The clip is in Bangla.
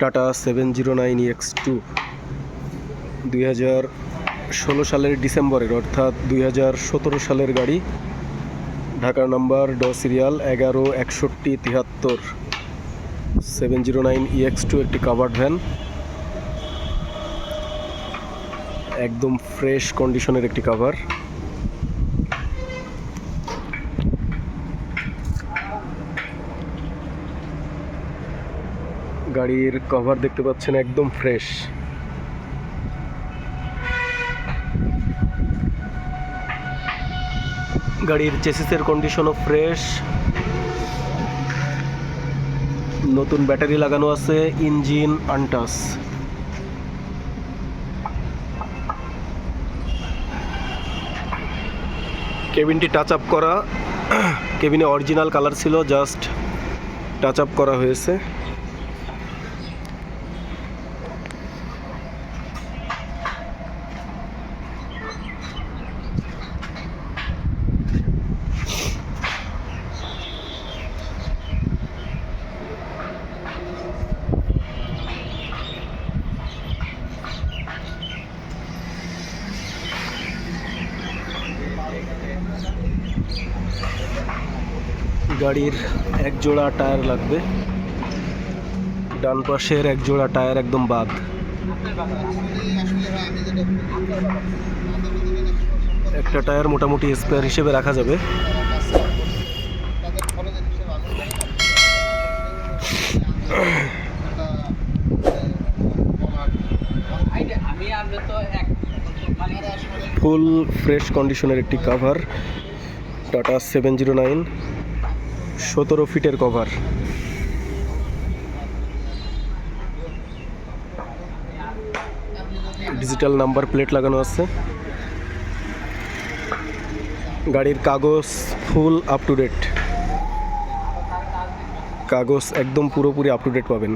Tata seven zero nine X two দুই হাজার ষোলো সালের ডিসেম্বরের, অর্থাৎ দুই হাজার সতেরো সালের গাড়ি। ঢাকার নাম্বার, ড সিরিয়াল এগারো একষট্টি তিয়াত্তর seven zero nine EX two একটি কাভার্ড ভ্যান একদম ফ্রেশ কন্ডিশনের একটি কাভার গাড়ির কভার দেখতে পাচ্ছেন একদম ফ্রেশ গাড়ির চেসিসের কন্ডিশনও ফ্রেশ নতুন ব্যাটারি লাগানো আছে ইঞ্জিন আনটাস কেবিনটি টাচ আপ করা। কেবিনে অরিজিনাল কালার ছিল জাস্ট টাচ আপ করা হয়েছে। গাড়ির এক জোড়া টায়ার লাগবে। ডান পাশের এক জোড়া টায়ার একদম বাদ। একটা টায়ার মোটামুটি স্পেয়ার হিসেবে রাখা যাবে। ফুল ফ্রেশ কন্ডিশনের একটি cover Tata seven zero nine সতেরো ফিটের কভার ডিজিটাল নাম্বার প্লেট লাগানো আছে। গাড়ির কাগজ ফুল আপ টু ডেট কাগজ একদম পুরোপুরি আপ টু ডেট পাবেন।